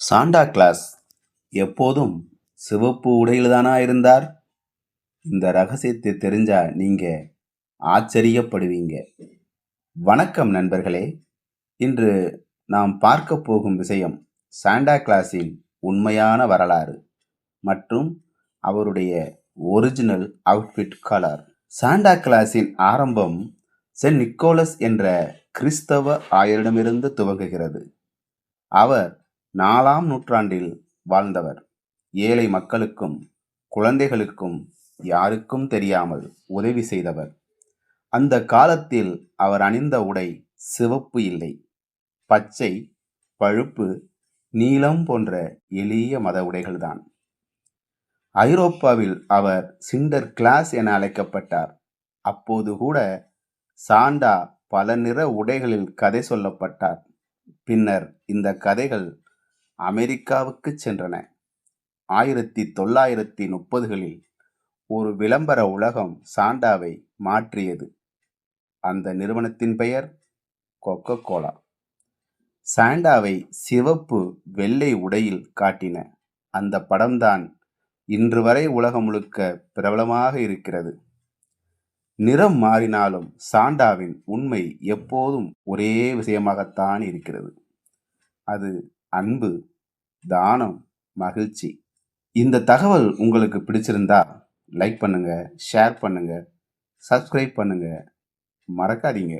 Santa Claus எப்போதும் சிவப்பு உடையில்தானா இருந்தார்? இந்த ரகசியத்தை தெரிஞ்சா நீங்க ஆச்சரியப்படுவீங்க. வணக்கம் நண்பர்களே. இன்று நாம் பார்க்க போகும் விஷயம் சாண்டா கிளாஸின் உண்மையான வரலாறு மற்றும் அவருடைய ஒரிஜினல் அவுட்ஃபிட் கலர். சாண்டா கிளாஸின் ஆரம்பம் சென்ட் நிக்கோலஸ் என்ற கிறிஸ்தவ ஆயரிடமிருந்து துவங்குகிறது. அவர் நாலாம் நூற்றாண்டில் வாழ்ந்தவர். ஏழை மக்களுக்கும் குழந்தைகளுக்கும் யாருக்கும் தெரியாமல் உதவி செய்தவர். அந்த காலத்தில் அவர் அணிந்த உடை சிவப்பு இல்லை. பச்சை பழுப்பு நீலம் போன்ற எளிய மத உடைகள்தான். ஐரோப்பாவில் அவர் சிண்டர் கிளாஸ் என அழைக்கப்பட்டார். அப்போது கூட சாண்டா பல நிற உடைகளில் கதை சொல்லப்பட்டார். பின்னர் இந்த கதைகள் அமெரிக்காவுக்கு சென்றன. ஆயிரத்தி தொள்ளாயிரத்தி முப்பதுகளில் ஒரு விளம்பர உலகம் சாண்டாவை மாற்றியது. அந்த நிறுவனத்தின் பெயர் கொக்கோ கோலா சாண்டாவை சிவப்பு வெள்ளை உடையில் காட்டின அந்த படம்தான் இன்று வரை உலகம் முழுக்க பிரபலமாக இருக்கிறது. நிறம் மாறினாலும் சாண்டாவின் உண்மை எப்போதும் ஒரே விஷயமாகத்தான் இருக்கிறது. அது அன்பு தானம் மகிழ்ச்சி. இந்த தகவல் உங்களுக்கு பிடிச்சிருந்தா லைக் பண்ணுங்கள் ஷேர் பண்ணுங்கள் சப்ஸ்கிரைப் பண்ணுங்கள் மறக்காதீங்க.